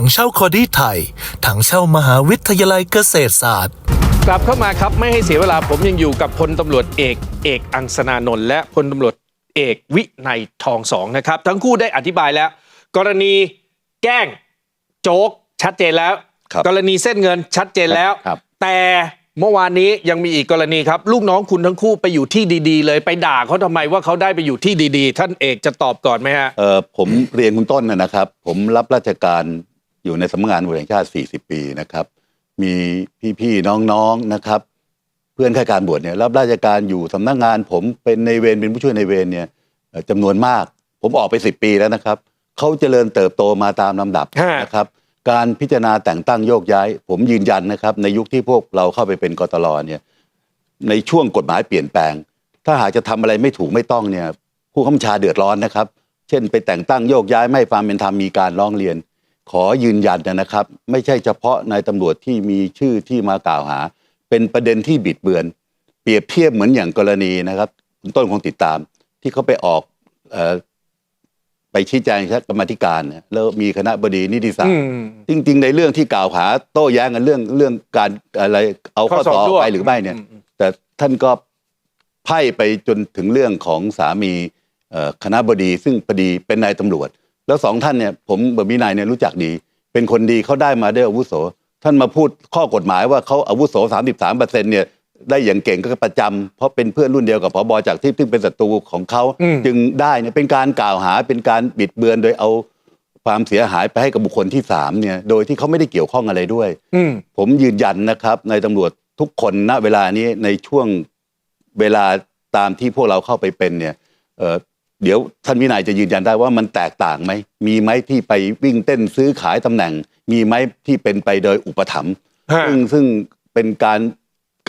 ถังเช่าคอดี้ไทย ถังเช่ามหาวิทยาลัยเกษตรศาสตร์ กลับเข้ามาครับไม่ให้เสียเวลาผมยังอยู่กับพลตำรวจเอกเอกอังสนานนท์และพลตำรวจเอกวินัยทองสองนะครับ ทั้งคู่ได้อธิบายแล้ว กรณีแกล้งโจ๊กชัดเจนแล้วครับกรณีเส้นเงินชัดเจนแล้วครับแต่เมื่อวานนี้ยังมีอีกกรณีครับ ลูกน้องคุณทั้งคู่ไปอยู่ที่ดีๆ เลยไปด่าเขาทำไมว่าเขาได้ไปอยู่ที่ดีๆ ท่านเอกจะตอบก่อนไหมฮะเอ่อผมเรียนคุณต้นนะนะครับ ผมรับราชการ อยู่ในสำนักงานตำรวจแห่งชาติ 40 ปีนะครับ มีพี่ๆน้องๆนะครับ เพื่อนข้าการบวชเนี่ยรับราชการอยู่สำนักงานผมเป็นในเวรเป็นผู้ช่วยในเวรเนี่ยเอ่อจำนวนมาก ผมออกไป 10 ปีแล้วนะครับเขาเจริญเติบโตมาตามลำดับฮะนะครับการพิจารณาแต่งตั้งโยกย้าย ผมยืนยันนะครับ ในยุคที่พวกเราเข้าไปเป็นกตลเนี่ยในช่วงกฎหมายเปลี่ยนแปลง ถ้าหากจะทำอะไรไม่ถูกไม่ต้องเนี่ยผู้ข้าราชการเดือดร้อนนะครับ เช่น ไปแต่งตั้งโยกย้ายไม่ให้ความเป็นธรรมมีการร้องเรียน ขอยืนยันนะครับ ไม่ใช่เฉพาะนายตำรวจที่มีชื่อที่มากล่าวหา เป็นประเด็นที่บิดเบือน เปรียบเทียบเหมือนอย่างกรณีนะครับคุณต้นคงติดตาม ที่เขาไปออกเอ่อไปชี้แจงคณะกรรมาธิการเนี่ยแล้วมีคณะบดีนิติศาสตอืร์มจริง ๆ ในเรื่องที่กล่าวหา โต้แย้งกันเรื่องเรื่องการอะไรเอาข้อต่อไปหรือไม่เนี่ย แต่ท่านก็ไพ่ไปจนถึงเรื่องของสามีเอ่อคณะบดีซึ่งพอดีเป็นนายตำรวจ แล้วสองท่านเนี่ยผมกับวินัยเนี่ยรู้จักดี เป็นคนดีเขาได้มาด้วยอาวุโส ท่านมาพูดข้อกฎหมายว่าเขาอาวุโส 33เปอร์เซ็นต์เนี่ยได้อย่างเก่งก็ประจำเพราะเป็นเพื่อนรุ่นเดียวกับผบจากที่ซึ่งเป็นศัตรูของเขาอืมจึงได้เนี่ยเป็นการกล่าวหาเป็นการบิดเบือนโดยเอาความเสียหายไปให้กับบุคคลที่สามเนี่ยโดยที่เขาไม่ได้เกี่ยวข้องอะไรด้วยอืมผมยืนยันนะครับในตำรวจทุกคนณเวลานี้ในช่วงเวลาตามที่พวกเราเข้าไปเป็นเนี่ย เอ่อเดี๋ยวท่านวินัยจะยืนยันได้ว่ามันแตกต่างไหมมีไหมที่ไปวิ่งเต้นซื้อขายตำแหน่ง มีไหมที่เป็นไปโดยอุปถัมภ์ฮะซึ่งซึ่งเป็นการ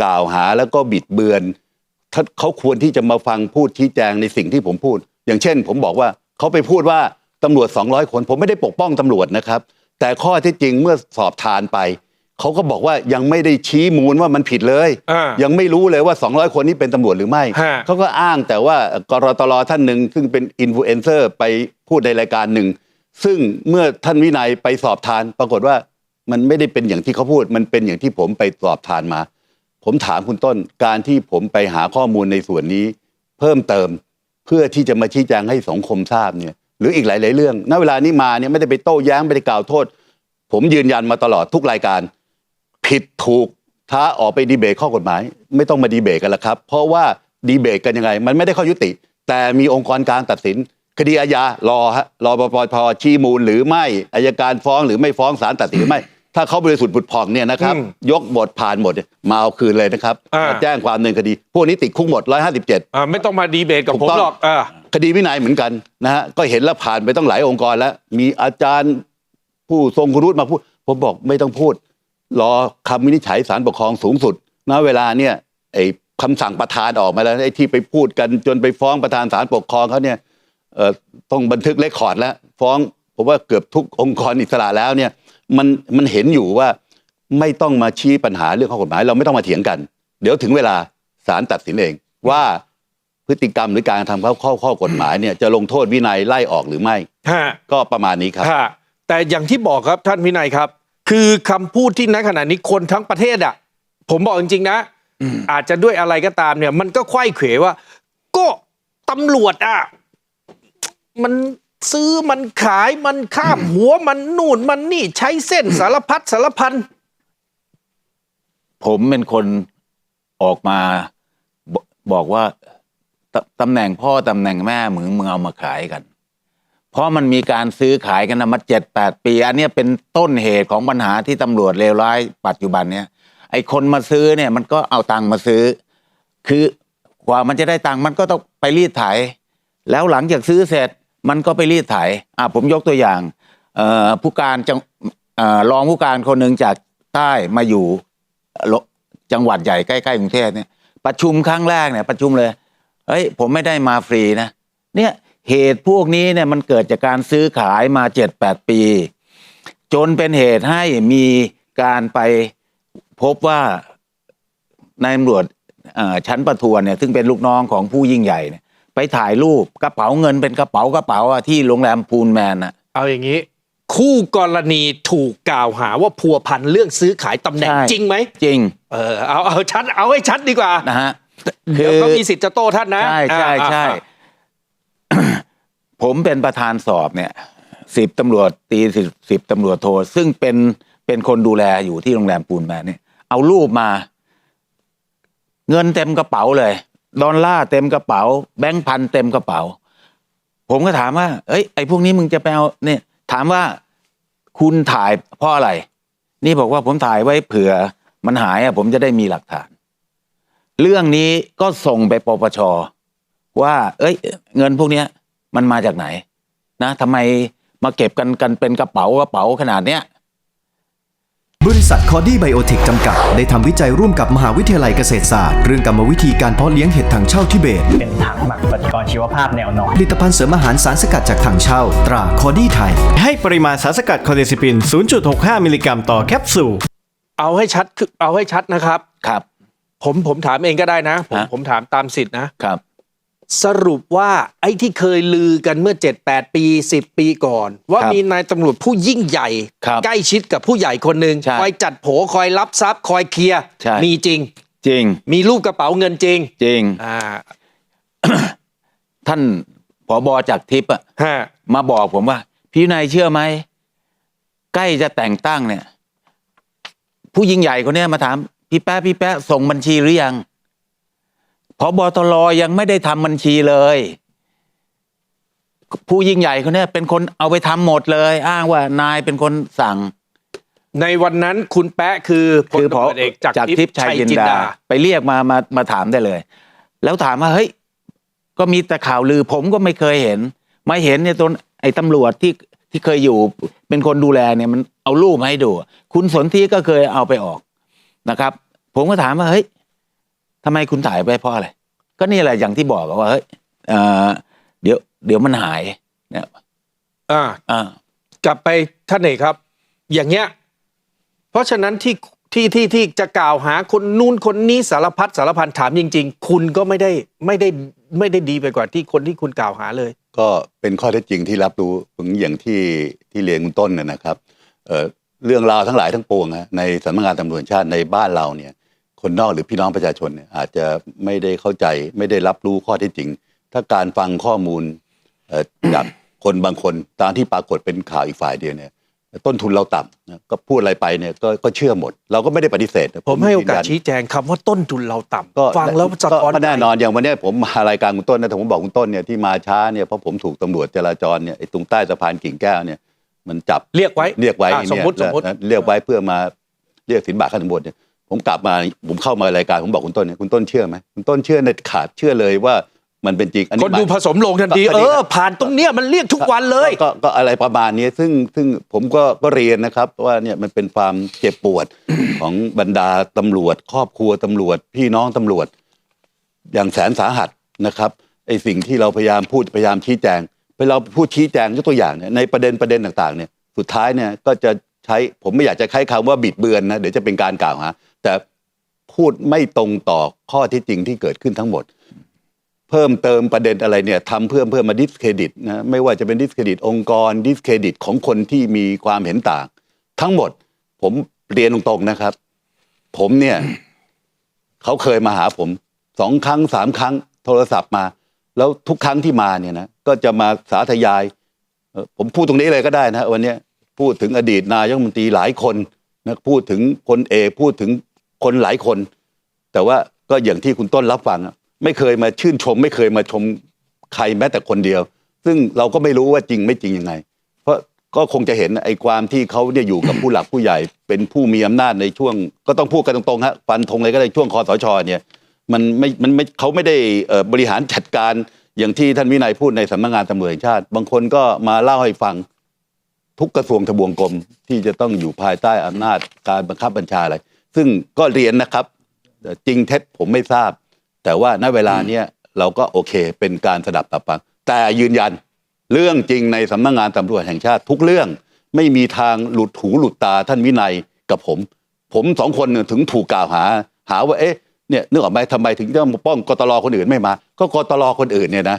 กล่าวหาแล้วก็บิดเบือนถ้าเขาควรที่จะมาฟังพูดชี้แจงในสิ่งที่ผมพูด อย่างเช่น ผมบอกว่าเขาไปพูดว่าตำรวจ 200 คน ผมไม่ได้ปกป้องตำรวจนะครับ แต่ข้อที่จริงเมื่อสอบทานไป เขาก็บอกว่ายังไม่ได้ชี้มูลว่ามันผิดเลย อ่ายังไม่รู้เลยว่า 200 คนนี้เป็นตำรวจหรือไม่ ฮะ เขาก็อ้างแต่ว่ากรตลท่านหนึ่งซึ่งเป็นอินฟลูเอนเซอร์ไปพูดในรายการหนึ่ง ซึ่งเมื่อท่านวินัยไปสอบทาน ปรากฏว่ามันไม่ได้เป็นอย่างที่เขาพูด มันเป็นอย่างที่ผมไปสอบทานมา ผมถามคุณต้นการที่ผมไปหาข้อมูลในส่วนนี้ เพิ่มเติมเพื่อที่จะมาชี้แจงให้สังคมทราบเนี่ยหรืออีกหลาย ๆ เรื่องณเวลานี้มาเนี่ยไม่ได้ไปโต้แย้งไม่ได้กล่าวโทษ ผมยืนยันมาตลอดทุกรายการ ผิดถูกท้าออกไปดีเบตข้อกฎหมาย ไม่ต้องมาดีเบตกันแล้วครับ เพราะว่าดีเบตกันยังไง มันไม่ได้ข้อยุติ แต่มีองค์กรกลารตัดสิน คดีอาญารอฮะรอปปพชี้มูลหรือไม่อายการฟ้องหรือไม่ฟ้องศาลตัดสินหรือไม่ ถ้าเขาบริสุทธิ์บุตรผ่องเนี่ยนะครับอืมยกบทผ่านหมดเนี่ยมาเอาคืนเลยนะครับอ่ามมาแจ้งความเนินคดี พวกนี้ติดคุกหมด 157อ่าไม่ต้องมาดีเบตกับถูกผมต้องหรอกอ่าคดีวินัยเหมือนกันนะฮะก็เห็นแล้วผ่านไปต้องหลายองค์กรแล้ว มีอาจารย์ผู้ทรงคุณวุฒิมาพูดผมบอกไม่ต้องพูด รอคำวินิจฉัยศาลปกครองสูงสุดณเวลาเนี่ยไอ้คำสั่งประธานออกมาแล้วไอ้ที่ไปพูดกันจนไปฟ้องประธานศาลปกครองเขาเนี่ยเอ่อต้องบันทึกเรคคอร์ดแล้ว ฟ้องผมว่าเกือบทุกองค์กรอิสระแล้วเนี่ยมันมันเห็นอยู่ว่าไม่ต้องมาชี้ปัญหาเรื่องข้อกฎหมาย เราไม่ต้องมาเถียงกัน เดี๋ยวถึงเวลาศาลตัดสินเอง ว่าพฤติกรรมหรือการทำเข้าข้อข้อกฎหมายเนี่ยจะลงโทษวินัยไล่ออกหรือไม่ฮะก็ประมาณนี้ครับฮะแต่อย่างที่บอกครับท่านวินัยครับ คือคำพูดที่ณขณะนี้คนทั้งประเทศอะ ผมบอกจริงๆนะ อาจจะด้วยอะไรก็ตามเนี่ย มันก็ไขว้เขวว่า ก็ตำรวจอะ มันซื้อมันขายมันข้ามหัวมันนู่นมันนี่ใช้เส้นสารพัดสารพัน ผมเป็นคนออกมาบบอกว่าตตำแหน่งพ่อตำแหน่งแม่มึงมึงเอามาขายกัน เพราะมันมีการซื้อขายกันมาเจ็ดแปดปี อันนี้เป็นต้นเหตุของปัญหาที่ตำรวจเลวร้ายปัจจุบันเนี้ยไอ้คนมาซื้อเนี่ยมันก็เอาตังค์มาซื้อ คือกว่ามันจะได้ตังค์มันก็ต้องไปรีดไถ แล้วหลังจากซื้อเสร็จมันก็ไปรีดไถอะผมยกตัวอย่างผู้การจังเอ่อรองผู้การคนหนึ่งจากใต้มาอยู่จังหวัดใหญ่ใกล้ๆกรุงเทพเนี่ยประชุมครั้งแรกเนี่ยประชุมเลยเฮ้ยผมไม่ได้มาฟรีนะเนี่ย เหตุพวกนี้เนี่ยมันเกิดจากการซื้อขายมาเจ็ดแปดปี จนเป็นเหตุให้มีการไปพบว่านายตำรวจเอ่อชั้นประทวนเนี่ยซึ่งเป็นลูกน้องของผู้ยิ่งใหญ่เนี่ยไปถ่ายรูปกระเป๋าเงินเป็นกระเป๋ากระเป๋าอะที่โรงแรมพูลแมนอะเอาอย่างนี้ คู่กรณีถูกกล่าวหาว่าพัวพันเรื่องซื้อขายตำแหน่งใช่จริงไหมจริง เออเอาเอาชัดเอาให้ชัดดีกว่านะฮะเดี๋ยวเขามีสิทธิ์จะโต้ท่านนะใช่ใช่อ่าใช่อ่า ผมเป็นประธานสอบเนี่ยสิบตำรวจตีสิบสิบตำรวจโทซึ่งเป็นเป็นคนดูแลอยู่ที่โรงแรมปูนแมนเนี่ยเอารูปมา เงินเต็มกระเป๋าเลย ดอลลาร์เต็มกระเป๋า แบงค์พันเต็มกระเป๋า ผมก็ถามว่า เอ้ยไอ้พวกนี้มึงจะไปเอาเนี่ย ถามว่าคุณถ่ายเพราะอะไร นี่บอกว่าผมถ่ายไว้เผื่อ มันหายอะผมจะได้มีหลักฐาน เรื่องนี้ก็ส่งไปปปชว่า เอ้ย เงินพวกเนี้ย มันมาจากไหน นะทำไมมาเก็บกันกันเป็นกระเป๋ากระเป๋าขนาดเนี้ยบริษัทคอดี้ไบโอเทคจำกัด ได้ทำวิจัยร่วมกับมหาวิทยาลัยเกษตรศาสตร์ เรื่องกรรมวิธีการเพาะเลี้ยงเห็ดถังเช่าทิเบต เป็นถังหมักปฏิกรณ์ชีวภาพแนวนอน ผลิตภัณฑ์เสริมอาหารสารสกัดจากถังเช่า ตราคอดี้ไทย ให้ปริมาณสารสกัดคอเดซิปิน 0.65 มิลลิกรัมต่อแคปซูล เอาให้ชัดคือเอาให้ชัดนะครับ ครับ ผมผมถามเองก็ได้นะ ผมฮะ ผมถามตามสิทธินะครับ สรุปว่าไอ้ที่เคยลือกันเมื่อ 7-8 ปี 10 ปีก่อน ว่าครับมีนายตำรวจผู้ยิ่งใหญ่ครับใกล้ชิดกับผู้ใหญ่คนหนึ่งใช่คอยจัดโผคอยรับทรัพย์คอยเคลียร์ใช่มีจริง จริง มีรูปกระเป๋าเงินจริง จริงอ่าท่านผอบอจากทิพย์อะฮะมาบอกผมว่า พี่นายเชื่อไหม ใกล้จะแต่งตั้งเนี่ย ผู้ยิ่งใหญ่คนเนี้ยมาถาม พี่แป๊ะพี่แป๊ะส่งบัญชีหรือยัง พอบอตรยังไม่ได้ทำบัญชีเลย ผู้ยิ่งใหญ่คนเนี้ยเป็นคนเอาไปทำหมดเลย อ้างว่านายเป็นคนสั่ง ในวันนั้นคุณแปะคือพลคือพอตำรวจเอกจากจากทิทิพพย์ย์ชัชัยยจินจินดาดา ไปเรียกมามามาถามได้เลย แล้วถามว่าเฮ้ย ก็มีแต่ข่าวลือผมก็ไม่เคยเห็นมาเห็นเนี่ยตนไอ้ตำรวจที่ที่เคยอยู่เป็นคนดูแลเนี่ยมันเอารูปมาให้ดู คุณสนธิก็เคยเอาไปออกนะครับ ผมก็ถามว่าเฮ้ย ทำไมคุณถ่ายไปเพราะอะไร ก็นี่แหละอย่างที่บอกอะว่าเฮ้ยเอ่อเดี๋ยว เดี๋ยวมันหายเนี่ยอ่าอ่ากลับไปท่านเอกครับ อย่างเงี้ย เพราะฉะนั้นที่ที่ที่ที่จะกล่าวหาคนนู้นคนนี้สารพัดสารพันถามจริง ๆ คุณก็ไม่ได้ไม่ได้ไม่ได้ดีไปกว่าที่คนที่คุณกล่าวหาเลย ก็เป็นข้อเท็จจริงที่รับรู้ถึงอย่างที่ที่เรียนคุณต้นนะนะครับเอ่อเรื่องราวทั้งหลายทั้งปวงฮะในสำนักงานตำรวจแห่งชาติในบ้านเราเนี่ย คนนอกหรือพี่น้องประชาชนเนี่ยอาจจะไม่ได้เข้าใจไม่ได้รับรู้ข้อเท็จจริง ถ้าการฟังข้อมูลเอ่อจากคนบางคนตามที่ปรากฏเป็นข่าวอีกฝ่ายเดียวเนี่ยต้นทุนเราต่ำนะก็พูดอะไรไปเนี่ยก็ก็เชื่อหมด เราก็ไม่ได้ปฏิเสธนะผมให้โอกาสยืนยันชี้แจงคำว่าต้นทุนเราต่ำก็ฟังแล้วสะท้อนก็แน่นอนใจอย่างวันเนี้ยผมมารายการคุณต้นนะแต่ผมบอกคุณต้นเนี่ยที่มาช้าเนี่ยเพราะผมถูกตำรวจจราจรเนี่ยไอ้ตรงใต้สะพานกิ่งแก้วเนี่ยมันจับเรียกไว้เรียกไว้อะเนี่ยสมมติสมมติแล้วเรียกไว้เพื่อมาเรียกสินบาทค่าตำรวจเนี่ย ผมกลับมาผมเข้ามารายการผมบอกคุณต้นเนี่ยคุณต้นเชื่อไหมคุณต้นเชื่อในขาดเชื่อเลยว่ามันเป็นจริงอันนี้คนดูหผมสมลงทันทีก็เอดีอนะผ่านตรงเนี้ยมันเรียกทุกวันเลยก็ก็อะไรประมาณนี้ซึ่งซึ่งผมก็ก็เรียนนะครับว่าเนี่ยมันเป็นความเจ็บปวดของบรรดาตำรวจ ครอบครัวตำรวจ พี่น้องตำรวจ อย่างแสนสาหัสนะครับไอ้สิ่งที่เราพยายามพูดพยายามชี้แจงไปเราพูดชี้แจงยกตัวอย่างเนี่ยในประเด็นประเด็นต่างๆเนี่ยสุดท้ายเนี่ยก็จะใช้ผมไม่อยากจะใช้คำว่าบิดเบือนนะเดี๋ยวจะเป็นการกล่าวหา แต่พูดไม่ตรงต่อข้อที่จริงที่เกิดขึ้นทั้งหมด เพิ่มเติมประเด็นอะไรเนี่ยทำเพื่อเพื่อมาดิสเครดิตนะไม่ว่าจะเป็นดิสเครดิตองค์กรดิสเครดิตของคนที่มีความเห็นต่าง ทั้งหมด ผมเรียนตรงๆนะครับ ผมเนี่ยเขาเคยมาหาผมสองครั้งสามครั้งโทรศัพท์มา แล้วทุกครั้งที่มาเนี่ยนะก็จะมาสาธยาย ผมพูดตรงนี้เลยก็ได้นะวันนี้พูดถึงอดีตนายกรัฐมนตรีหลายคนนะพูดถึงพลเอกพูดถึง คนหลายคน แต่ว่าก็อย่างที่คุณต้นรับฟัง ไม่เคยมาชื่นชม ไม่เคยมาชมใครแม้แต่คนเดียว ซึ่งเราก็ไม่รู้ว่าจริงไม่จริงยังไง เพราะก็คงจะเห็นไอ้ความที่เขาเนี่ยอยู่กับผู้หลักผู้ใหญ่ เป็นผู้มีอำนาจในช่วง ก็ต้องพูดกันตรงๆฮะฟันธงเลยก็ได้ช่วงคอสชเนี่ยมันไม่มันไม่เขาไม่ได้บริหารจัดการอย่างที่ท่านวินัยพูดในสำนักงานตำรวจแห่งชาติ บางคนก็มาเล่าให้ฟังทุกกระทรวงทบวงกรมที่จะต้องอยู่ภายใต้อำนาจการบังคับบัญชาอะไร ซึ่งก็เรียนนะครับแต่จริงเท็จผมไม่ทราบ แต่ว่าณเวลาเนี้ยเราก็โอเค เป็นการสดับตับฟัง แต่ยืนยันเรื่องจริงในสำนักงานตำรวจแห่งชาติทุกเรื่องไม่มีทางหลุดหูหลุดตาท่านวินัยกับผม ผมสองคนเนี่ยถึงถูกกล่าวหา หาว่าเอ๊ะเนี่ยนึกออกไหมทำไมถึงต้องมาป้องกตลคนอื่นไม่มา ก็กตลคนอื่นเนี่ยนะ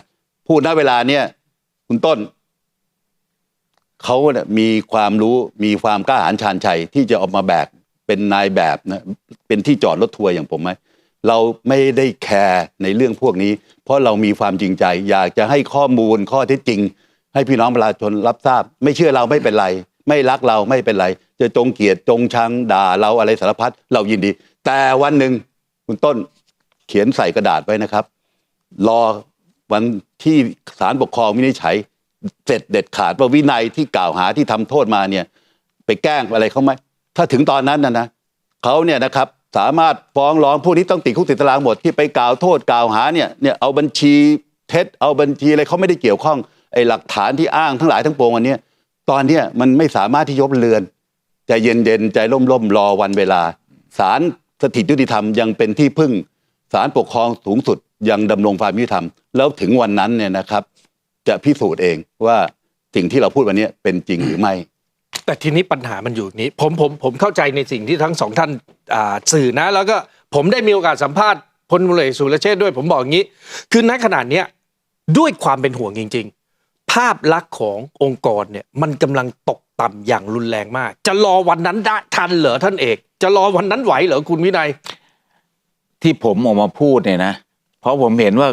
พูดณเวลาเนี่ยคุณต้นเขาเนี่ยมีความรู้มีความกล้าหาญชาญชัยที่จะออกมาแบก เป็นนายแบบนะเป็นที่จอดรถทัวร์อย่างผมไหมเราไม่ได้แคร์ในเรื่องพวกนี้ เพราะเรามีความจริงใจ อยากจะให้ข้อมูลข้อเท็จจริง ให้พี่น้องประชาชนรับทราบ ไม่เชื่อเราไม่เป็นไร ไม่รักเราไม่เป็นไร จะจงเกลียดจงชังด่าเราอะไรสารพัดเรายินดี แต่วันหนึ่งคุณต้นเขียนใส่กระดาษไว้นะครับ รอวันที่ศาลปกครองวินิจฉัยเสร็จเด็ดขาดว่าวินัยที่กล่าวหาที่ทำโทษมาเนี่ย ไปแกล้งอะไรเขาไหม ถ้าถึงตอนนั้นนะนะเขาเนี่ยนะครับสามารถฟ้องร้องผู้นี้ต้องติดคุกติดตารางหมดที่ไปกล่าวโทษกล่าวหาเนี่ยเนี่ยเอาบัญชีเท็จเอาบัญชีอะไรเขาไม่ได้เกี่ยวข้องไอ้หลักฐานที่อ้างทั้งหลายทั้งปวงอันเนี้ยตอนเนี้ยมันไม่สามารถที่ยบเรือนใจเย็นๆใจร่มๆรอวันเวลาศาลสถิตยุติธรรมยังเป็นที่พึ่งศาลปกครองสูงสุดยังดำรงความยุติธรรม แล้วถึงวันนั้นเนี่ยนะครับ จะพิสูจน์เองว่าสิ่งที่เราพูดวันนี้เป็นจริงหรือไม่ แต่ทีนี้ปัญหามันอยู่นี้ ผมผมผมเข้าใจในสิ่งที่ทั้งสองท่านสื่อนะ แล้วก็ผมได้มีโอกาสสัมภาษณ์พลตำรวจเอกสุรเชษด้วย ผมบอกอย่างนี้ คือณขนาดเนี้ยด้วยความเป็นห่วงจริง ๆ ภาพลักษณ์ขององค์กรเนี่ยมันกำลังตกต่ำอย่างรุนแรงมาก จะรอวันนั้นได้ทันเหรอท่านเอก จะรอวันนั้นไหวเหรอคุณวินัย ที่ผมออกมาพูดเนี่ยนะเพราะผมเห็นว่า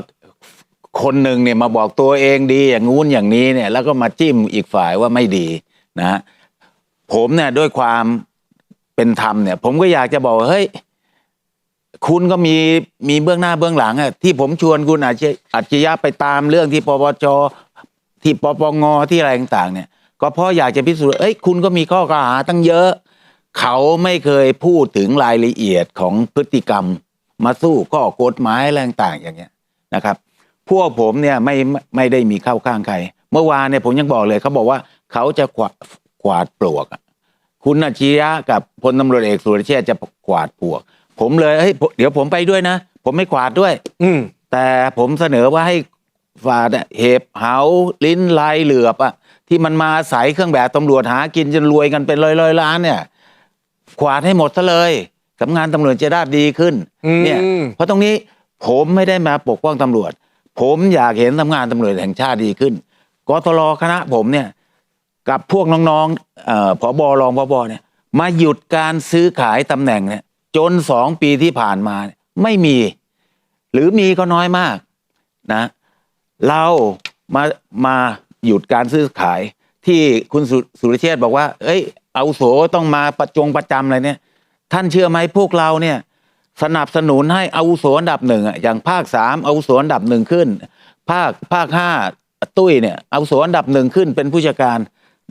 คนหนึ่งเนี่ยมาบอกตัวเองดีอย่างงู้นอย่างนี้เนี่ย แล้วก็มาจิ้มอีกฝ่ายว่าไม่ดีนะฮะ ผมเนี่ยด้วยความเป็นธรรมเนี่ย ผมก็อยากจะบอกว่าเฮ้ยคุณก็มีมีเบื้องหน้าเบื้องหลังอะที่ผมชวนคุณอาชอัจฉริยะไปตามเรื่องที่ปปจที่ปปงที่อะไรต่างๆ เนี่ย ก็เพราะอยากจะพิสูจน์เอ้ยคุณก็มีข้อกล่าวหาตั้งเยอะ เขาไม่เคยพูดถึงรายละเอียดของพฤติกรรม มาสู้ข้อกฎหมายอะไรต่างๆ อย่างเงี้ยนะครับ พวกผมเนี่ยไม่ไม่ไม่ได้มีเข้าข้างใคร เมื่อวานเนี่ยผมยังบอกเลยเขาบอกว่าเขาจะ วาดกวาดปลวกอะคุณอาชียะกับพลตำรวจเอกสุรเชษฐ์จะกวาดปลวก ผมเลยเฮ้ยเดี๋ยวผมไปด้วยนะ ผมไม่กวาดด้วย อืมแต่ผมเสนอว่าให้ฝาดอะเห็บเหาลิ้นลายเหลือบอะที่มันมาอาศัยเครื่องแบบตำรวจหากินจนรวยกันเป็นร้อยร้อยๆล้านเนี่ยกวาดให้หมดซะเลยสำงานตำรวจจะได้ดีขึ้นอืมเนี่ยเพราะตรงนี้ผมไม่ได้มาปกป้องตำรวจ ผมอยากเห็นทำงานตำรวจแห่งชาติดีขึ้นกตรคณะผมเนี่ย กับพวกน้องๆเอ่อผบรองผบเนี่ยมาหยุดการซื้อขายตำแหน่งเนี่ยจนสองปีที่ผ่านมาไม่มี หรือมีก็น้อยมากนะเรามามาหยุดการซื้อขายที่คุณสุสุรเชษบอกว่า เอ้ย เอาโสต้องมาประจงประจำอะไรเนี่ย ท่านเชื่อไหมพวกเราเนี่ย สนับสนุนให้อาวุโสอันดับหนึ่งอะอย่างภาคสามอาวุโสอันดับหนึ่งขึ้น ภาคภาคห้าตุ้ยเนี่ยอาวุโสอันดับหนึ่งขึ้นเป็นผู้จัดการ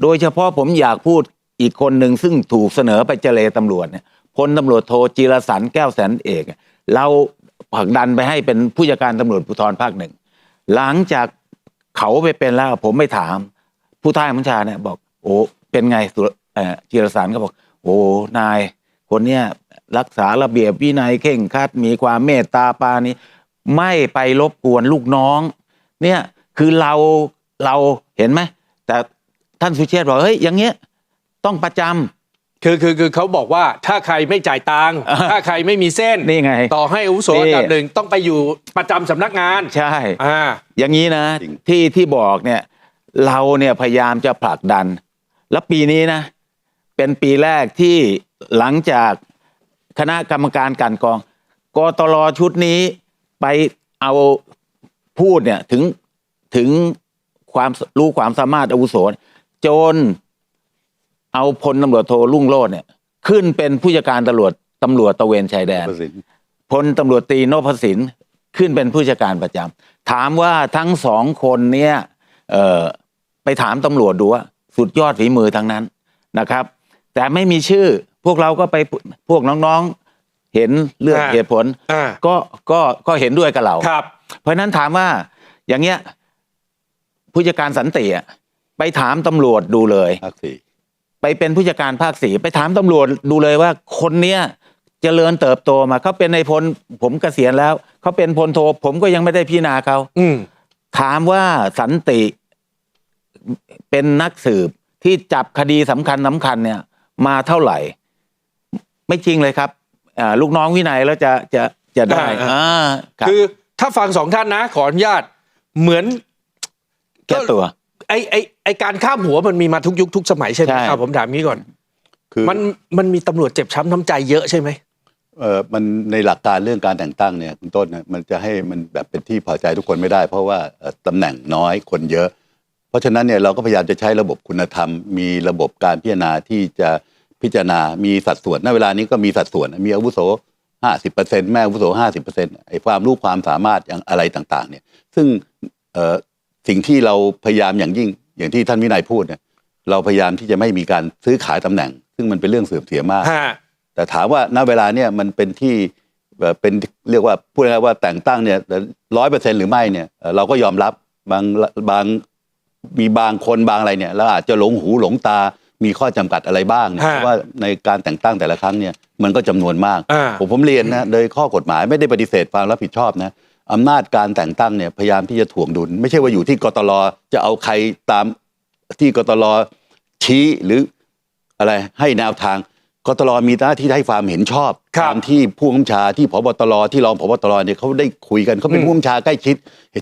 โดยเฉพาะผมอยากพูดอีกคนหนึ่งซึ่งถูกเสนอไปเจเลตำรวจเนี่ยพลตำรวจโทจีรสันแก้วแสนเอก เราผลักดันไปให้เป็นผู้จัดการตำรวจภูธรภาคหนึ่ง หลังจากเขาไปเป็นแล้วผมไม่ถาม ผู้ใต้บัญชาเนี่ยบอก โอ้เป็นไงสุจีรสารก็บอก โอ้นาย คนเนี้ยรักษาระเบียบวินัยเข่งคัดมีความเมตตาปานี้ ไม่ไปรบกวนลูกน้อง เนี่ยคือเราเราเห็นไหมแต่ ท่านสุเชษฐ์บอกเฮ้ยอย่างเงี้ยต้องประจำคือคือคือเขาบอกว่าถ้าใครไม่จ่ายตังค์อ่าถ้าใครไม่มีเส้นนี่ไง ต่อให้อาวุโสนี่อันดับหนึ่งต้องไปอยู่ประจำสำนักงานใช่อ่าอย่างนี้นะจริงที่ที่บอกเนี่ยเราเนี่ยพยายามจะผลักดัน แล้วปีนี้นะ เป็นปีแรกที่หลังจากคณะกรรมการกลันกรองกตรชุดนี้ไปเอาพูดเนี่ยถึงถึงความรู้ความสามารถอาวุโส จนเอาพลตำรวจโทรุ่งโรจน์เนี่ย ขึ้นเป็นผู้จัดการตำรวจตำรวจตระเวนชายแดน ประสิทธิ์พลตำรวจตรีนพสินขึ้นเป็นผู้จัดการประจำถามว่าทั้งสองคนเนี่ยเอ่อไปถามตำรวจดูว่าสุดยอดฝีมือทั้งนั้นนะครับ แต่ไม่มีชื่อพวกเราก็ไปพวกน้องๆเห็นเรื่องอ่าเหตุผลอ่า ก็ก็ก็เห็นด้วยกับเรา ครับ เพราะฉะนั้นถามว่าอย่างเงี้ยผู้จัดการสันติอะ ไปถามตำรวจดูเลย ภาคสี่ไปเป็นผู้จัดการภาคสี่ไปถามตำรวจดูเลยว่าคนเนี้ยเจริญเติบโตมาเขาเป็นในายพลผมเกษียณแล้วเขาเป็นพลโทผมก็ยังไม่ได้พิจารณาเขาอืมถามว่าสันติเป็นนักสืบที่จับคดีสำคัญสำคัญเนี่ย มาเท่าไหร่ ไม่จริงเลยครับอ่าลูกน้องวินัยแล้วจะจะจะได้อ่าอ่าครับคือถ้าฟังสองท่านนะ ขออนุญาตเหมือน แก้ตัว ไอไอไอการข้ามหัวมันมีมาทุกยุคทุกสมัยใช่ไหมใช่เอาผมถามงี้ก่อน คือมันมันมีตำรวจเจ็บช้ำน้ำใจเยอะใช่ไหม เออมันในหลักการเรื่องการแต่งตั้งเนี่ยคุณต้นเนี่ยมันจะให้มันแบบเป็นที่พอใจทุกคนไม่ได้ เพราะว่าเอ่อตำแหน่งน้อยคนเยอะ เพราะฉะนั้นเนี่ยเราก็พยายามจะใช้ระบบคุณธรรม มีระบบการพิจารณาที่จะพิจารณา มีสัดส่วนณเวลานี้ก็มีสัดส่วนมีอาวุโส 50%แม่อาวุโส 50%ไอ้ความรู้ความสามารถอย่างอะไรต่างๆเนี่ยซึ่งเอ่อ สิ่งที่เราพยายามอย่างยิ่งอย่างที่ท่านวินัยพูดเนี่ยเราพยายามที่จะไม่มีการซื้อขายตำแหน่ง ซึ่งมันเป็นเรื่องเสื่อมเสียมากฮะแต่ถามว่าณเวลาเนี่ยมันเป็นที่แบบเป็นเรียกว่าพูดง่ายๆว่าแต่งตั้งเนี่ยร้อยเปอร์เซ็นหรือไม่เนี่ยเอ่อเราก็ยอมรับบางบางมีบางคนบางอะไรเนี่ยแล้วอาจจะหลงหูหลงตามีข้อจำกัดอะไรบ้างเนี่ยฮะเพราะว่าในการแต่งตั้งแต่ละครั้งเนี่ยมันก็จำนวนมากอ่าผมผมเรียนนะโดยข้อกฎหมายไม่ได้ปฏิเสธความรับผิดชอบนะ อำนาจการแต่งตั้งเนี่ยพยายามที่จะถ่วงดุล ไม่ใช่ว่าอยู่ที่กตลจะเอาใครตามที่กตลชี้หรืออะไรให้แนวทางกตลมีหน้าที่ให้ความเห็นชอบครับตามที่ผู้บัญชาที่พบตรที่รองพบตรเนี่ยเขาได้คุยกันเขาเป็นอืมผู้บัญชาใกล้ชิด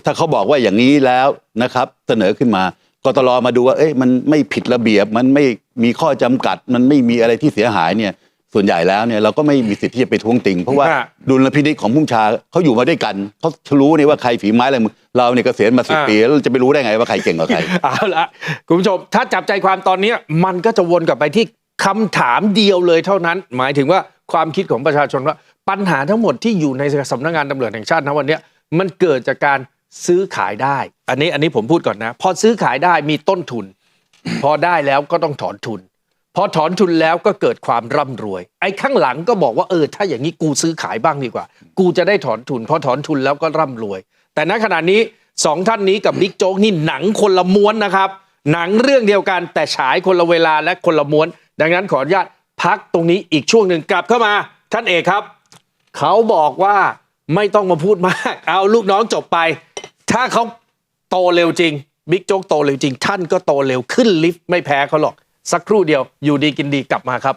ถ้าเขาบอกว่าอย่างนี้แล้วนะครับเสนอขึ้นมากตลมาดูว่าเอ้ยมันไม่ผิดระเบียบมันไม่มีข้อจำกัด มันไม่มีอะไรที่เสียหายเนี่ย ส่วนใหญ่แล้วเนี่ยเราก็ไม่มีสิทธิ์ที่จะไปท้วงติง เพราะว่าฮะดุลพินิจของผู้บัญชาเขาอยู่มาด้วยกันเขารู้นี่ว่าใครฝีไม้อะไรมือเราเนี่ยเกษียณมาสิบอ่าปีแล้วเราจะไปรู้ได้ไงว่าใครเก่งกว่าใครเอาละคุณผู้ชมถ้าจับใจความตอนเนี้ยมันก็จะวนกลับไปที่คำถามเดียวเลยเท่านั้น หมายถึงว่าความคิดของประชาชนว่าปัญหาทั้งหมดที่อยู่ในสำนักงานตำรวจแห่งชาตินะวันเนี้ยมันเกิดจากการซื้อขายได้ อันนี้อันนี้ผมพูดก่อนนะ พอซื้อขายได้มีต้นทุน พอได้แล้วก็ต้องถอนทุน พอถอนทุนแล้วก็เกิดความร่ำรวย ไอ้ข้างหลังก็บอกว่าเออถ้าอย่างนี้กูซื้อขายบ้างดีกว่า กูจะได้ถอนทุนพอถอนทุนแล้วก็ร่ำรวย แต่ณขณะนี้สองท่านนี้กับบิ๊กโจ๊กนี่หนังคนละม้วนนะครับ หนังเรื่องเดียวกันแต่ฉายคนละเวลาและคนละม้วน ดังนั้นขออนุญาตพักตรงนี้อีกช่วงหนึ่งกลับเข้ามา ท่านเอกครับ เขาบอกว่าไม่ต้องมาพูดมาก เอาลูกน้องจบไป ถ้าเขาโตเร็วจริงบิ๊กโจ๊กโตเร็วจริง ท่านก็โตเร็วขึ้นลิฟต์ไม่แพ้เขาหรอก สักครู่เดียวอยู่ดีกินดีกลับมาครับ